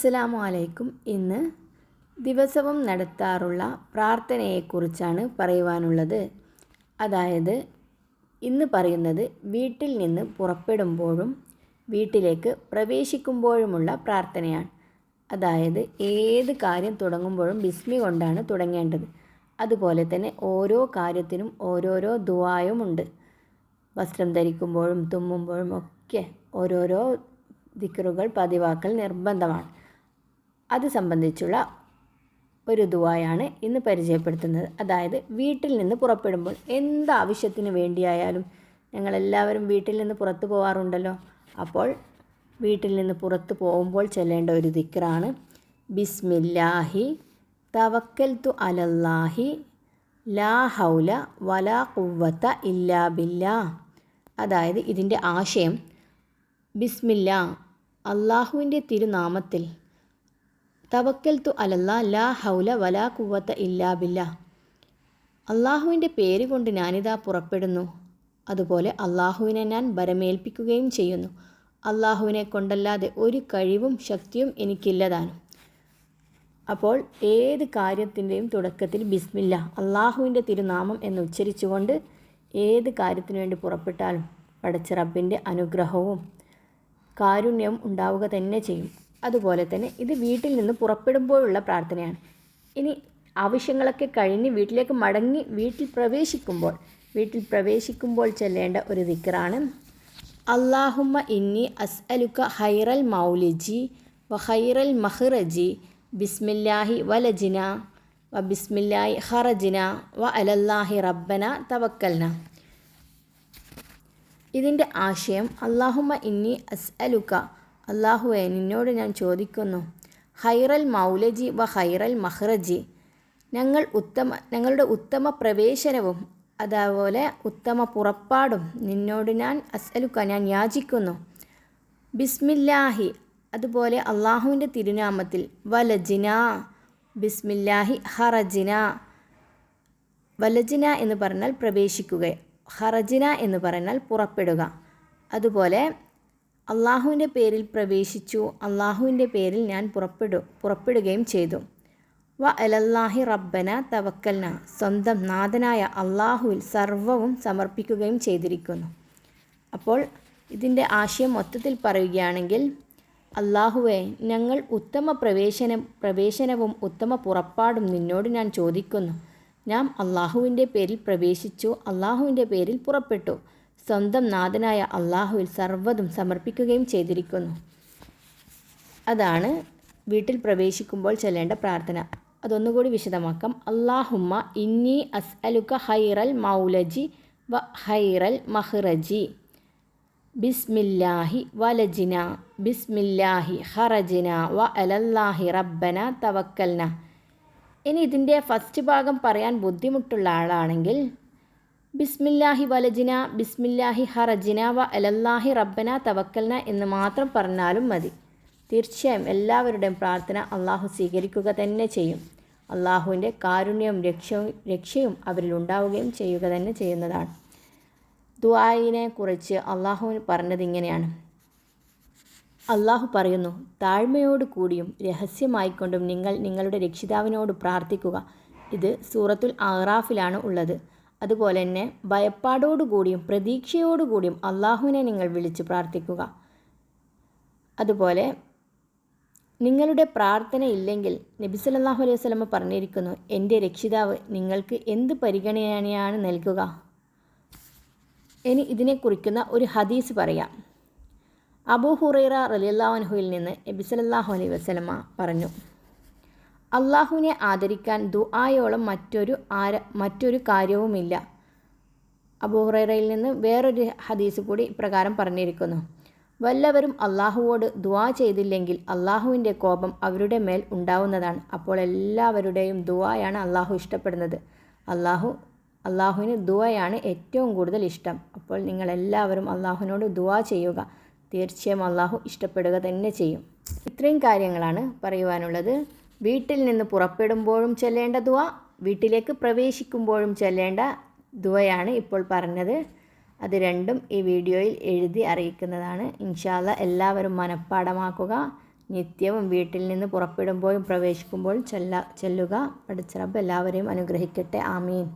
അസ്സലാമു അലൈക്കും ഇന്ന് ദിവസവും നടത്താറുള്ള പ്രാർത്ഥനയെക്കുറിച്ചാണ് പറയുവാനുള്ളത്. അതായത് ഇന്ന് പറയുന്നത് വീട്ടിൽ നിന്ന് പുറപ്പെടുമ്പോഴും വീട്ടിലേക്ക് പ്രവേശിക്കുമ്പോഴുമുള്ള പ്രാർത്ഥനയാണ്. അതായത് ഏത് കാര്യം തുടങ്ങുമ്പോഴും ബിസ്മി കൊണ്ടാണ് തുടങ്ങേണ്ടത്. അതുപോലെ തന്നെ ഓരോ കാര്യത്തിനും ഓരോരോ ദുവായുമുണ്ട് വസ്ത്രം ധരിക്കുമ്പോഴും തുമ്മുമ്പോഴും ഒക്കെ ഓരോരോ ദിക്കറുകൾ പതിവാക്കൽ നിർബന്ധമാണ്. അത് സംബന്ധിച്ചുള്ള ഒരു ദുവായാണ് ഇന്ന് പരിചയപ്പെടുത്തുന്നത്. അതായത് വീട്ടിൽ നിന്ന് പുറപ്പെടുമ്പോൾ എന്താവശ്യത്തിന് വേണ്ടിയായാലും ഞങ്ങളെല്ലാവരും വീട്ടിൽ നിന്ന് പുറത്തു പോകാറുണ്ടല്ലോ അപ്പോൾ വീട്ടിൽ നിന്ന് പുറത്തു പോകുമ്പോൾ ചെല്ലേണ്ട ഒരു ദിക്റാണ്. ബിസ്മില്ലാഹി തവക്കൽ തു അലല്ലാഹി ലാ ഹൗല വലാ കുവ്വത്ത ഇല്ലാ ബില്ലാ. അതായത് ഇതിന്റെ ആശയം ബിസ്മില്ല അള്ളാഹുവിന്റെ തിരുനാമത്തിൽ തവക്കൽത്തു അലല്ലാ ലാ ഹൗല വലാ കുവത്ത ഇല്ലാ ബില്ല. അള്ളാഹുവിന്റെ പേര് കൊണ്ട് ഞാനിതാ പുറപ്പെടുന്നു. അതുപോലെ അള്ളാഹുവിനെ ഞാൻ ബരമേൽപ്പിക്കുകയും ചെയ്യുന്നു. അള്ളാഹുവിനെ കൊണ്ടല്ലാതെ ഒരു കഴിവും ശക്തിയും എനിക്കില്ലതാണ് അപ്പോൾ ഏത് കാര്യത്തിന്റെയും തുടക്കത്തിൽ ബിസ്മില്ല അള്ളാഹുവിന്റെ തിരുനാമം എന്ന് ഉച്ചരിച്ചുകൊണ്ട് ഏത് കാര്യത്തിനു വേണ്ടി പുറപ്പെട്ടാലും പടച്ച റബ്ബിന്റെ അനുഗ്രഹവും കാരുണ്യവും ഉണ്ടാവുക തന്നെ ചെയ്യും. അതുപോലെ തന്നെ ഇത് വീട്ടിൽ നിന്ന് പുറപ്പെടുമ്പോഴുള്ള പ്രാർത്ഥനയാണ്. ഇനി ആവശ്യങ്ങളൊക്കെ കഴിഞ്ഞ് വീട്ടിലേക്ക് മടങ്ങി വീട്ടിൽ പ്രവേശിക്കുമ്പോൾ വീട്ടിൽ പ്രവേശിക്കുമ്പോൾ ചെല്ലേണ്ട ഒരു ദിക്കറാണ് അള്ളാഹുമ്മ ഇന്നി അസ് അലുക്ക ഹൈറൽ മൗലിജി വ ഹൈറൽ മഹ്റജി ബിസ്മില്ലാഹി വലജിന വ ബിസ്മില്ലാഹി ഹറജിന വ അലല്ലാഹി റബ്ബന തവക്കൽന. ഇതിന്റെ ആശയം അള്ളാഹുമ്മ ഇന്നി അസ്അലുക അള്ളാഹുവെ നിന്നോട് ഞാൻ ചോദിക്കുന്നു ഹൈറൽ മൗലജി വ ഹൈറൽ മഹ്റജി. ഞങ്ങൾ ഉത്തമ ഞങ്ങളുടെ ഉത്തമ പ്രവേശനവും അതേപോലെ ഉത്തമ പുറപ്പാടും നിന്നോട് ഞാൻ അസ്അലുക്ക ഞാൻ യാചിക്കുന്നു. ബിസ്മില്ലാഹി അതുപോലെ അള്ളാഹുവിന്റെ തിരുനാമത്തിൽ വലജിന ബിസ്മില്ലാഹി ഹറജിന. വലജിന എന്ന് പറഞ്ഞാൽ പ്രവേശിക്കുക ഹറജിന എന്ന് പറഞ്ഞാൽ പുറപ്പെടുക. അതുപോലെ അള്ളാഹുവിന്റെ പേരിൽ പ്രവേശിച്ചു. അള്ളാഹുവിന്റെ പേരിൽ ഞാൻ പുറപ്പെടു പുറപ്പെടുകയും ചെയ്തു. വ അലല്ലാഹി റബ്ബന തവക്കൽന. സ്വന്തം നാഥനായ അള്ളാഹുവിൽ സർവവും സമർപ്പിക്കുകയും ചെയ്തിരിക്കുന്നു. അപ്പോൾ ഇതിന്റെ ആശയം മൊത്തത്തിൽ പറയുകയാണെങ്കിൽ അള്ളാഹുവെ ഞങ്ങൾ ഉത്തമ പ്രവേശനം പ്രവേശനവും ഉത്തമ പുറപ്പാടും നിന്നോട് ഞാൻ ചോദിക്കുന്നു. ഞാൻ അള്ളാഹുവിന്റെ പേരിൽ പ്രവേശിച്ചു അള്ളാഹുവിന്റെ പേരിൽ പുറപ്പെട്ടു. സ്വന്തം നാഥനായ അള്ളാഹുവിൽ സർവതും സമർപ്പിക്കുകയും ചെയ്തിരിക്കുന്നു. അതാണ് വീട്ടിൽ പ്രവേശിക്കുമ്പോൾ ചെല്ലേണ്ട പ്രാർത്ഥന. അതൊന്നുകൂടി വിശദമാക്കാം. അള്ളാഹുമ്മ ഇന്നി അസ് അലുക ഹൈറൽ മൗലജി വ ഹൈറൽ മഹ്റജി. ബിസ്മില്ലാഹി വലജിന. ബിസ്മില്ലാഹി ഹറജിന വ അലല്ലാഹി റബ്ബന തവക്കൽന. ഇനി ഇതിന്റെ ഫസ്റ്റ് ഭാഗം പറയാൻ ബുദ്ധിമുട്ടുള്ള ആളാണെങ്കിൽ ബിസ്മില്ലാഹി വലജിന ബിസ്മില്ലാഹി ഹറജിന വ അലല്ലാഹി റബ്ബന തവക്കൽന എന്ന് മാത്രം പറഞ്ഞാലും മതി. തീർച്ചയായും എല്ലാവരുടെയും പ്രാർത്ഥന അള്ളാഹു സ്വീകരിക്കുക തന്നെ ചെയ്യും. അള്ളാഹുവിന്റെ കാരുണ്യവും രക്ഷയും രക്ഷയും അവരിൽ ഉണ്ടാവുകയും ചെയ്യുക തന്നെ ചെയ്യുന്നതാണ്. ദുആയിനെ കുറിച്ച് അള്ളാഹു പറഞ്ഞത് ഇങ്ങനെയാണ്. അള്ളാഹു പറയുന്നു താഴ്മയോട് കൂടിയും രഹസ്യമായിക്കൊണ്ടും നിങ്ങൾ നിങ്ങളുടെ രക്ഷിതാവിനോട് പ്രാർത്ഥിക്കുക. ഇത് സൂറത്തുൽ ആറാഫിലാണ് ഉള്ളത്. അതുപോലെ തന്നെ ഭയപ്പാടോടുകൂടിയും പ്രതീക്ഷയോടുകൂടിയും അള്ളാഹുവിനെ നിങ്ങൾ വിളിച്ച് പ്രാർത്ഥിക്കുക. അതുപോലെ നിങ്ങളുടെ പ്രാർത്ഥന ഇല്ലെങ്കിൽ നബി സല്ലല്ലാഹു അലൈഹി സ്വലമ പറഞ്ഞിരിക്കുന്നു എന്റെ രക്ഷിതാവ് നിങ്ങൾക്ക് എന്ത് പരിഗണനയാണ് നൽകുക? ഇനി ഇതിനെ കുറിക്കുന്ന ഒരു ഹദീസ് പറയാം. അബൂ ഹുറൈറ റലിയല്ലാഹുവിൽ നിന്ന് നബി സല്ലല്ലാഹു അലൈഹി വസല്ലമ പറഞ്ഞു അള്ളാഹുവിനെ ആദരിക്കാൻ ദുആയോളം മറ്റൊരു ആര മറ്റൊരു കാര്യവുമില്ല. അബൂഹുറൈറയിൽ നിന്ന് വേറൊരു ഹദീസ് കൂടി ഇപ്രകാരം പറഞ്ഞിരിക്കുന്നു. വല്ലവരും അള്ളാഹുവോട് ദുആ ചെയ്തില്ലെങ്കിൽ അള്ളാഹുവിന്റെ കോപം അവരുടെ മേൽ ഉണ്ടാവുന്നതാണ്. അപ്പോൾ എല്ലാവരുടെയും ദുആയാണ് അള്ളാഹു ഇഷ്ടപ്പെടുന്നത്. അള്ളാഹു അള്ളാഹുവിന് ദുആയാണ് ഏറ്റവും കൂടുതൽ ഇഷ്ടം. അപ്പോൾ നിങ്ങൾ എല്ലാവരും അള്ളാഹുവിനോട് ദുആ ചെയ്യുക. തീർച്ചയായും അള്ളാഹു ഇഷ്ടപ്പെടുക തന്നെ ചെയ്യും. ഇത്രയും കാര്യങ്ങളാണ് പറയുവാനുള്ളത്. വീട്ടിൽ നിന്ന് പുറപ്പെടുമ്പോഴും ചെല്ലേണ്ട ദുവ വീട്ടിലേക്ക് പ്രവേശിക്കുമ്പോഴും ചെല്ലേണ്ട ദുവയാണ് ഇപ്പോൾ പറഞ്ഞത്. അത് രണ്ടും ഈ വീഡിയോയിൽ എഴുതി അറിയിക്കുന്നതാണ്. ഇൻഷാല്ല എല്ലാവരും മനഃപ്പാടമാക്കുക. നിത്യവും വീട്ടിൽ നിന്ന് പുറപ്പെടുമ്പോഴും പ്രവേശിക്കുമ്പോഴും ചൊല്ല ചൊല്ലുക. പഠിച്ച റബ്ബ് എല്ലാവരെയും അനുഗ്രഹിക്കട്ടെ. ആമീൻ.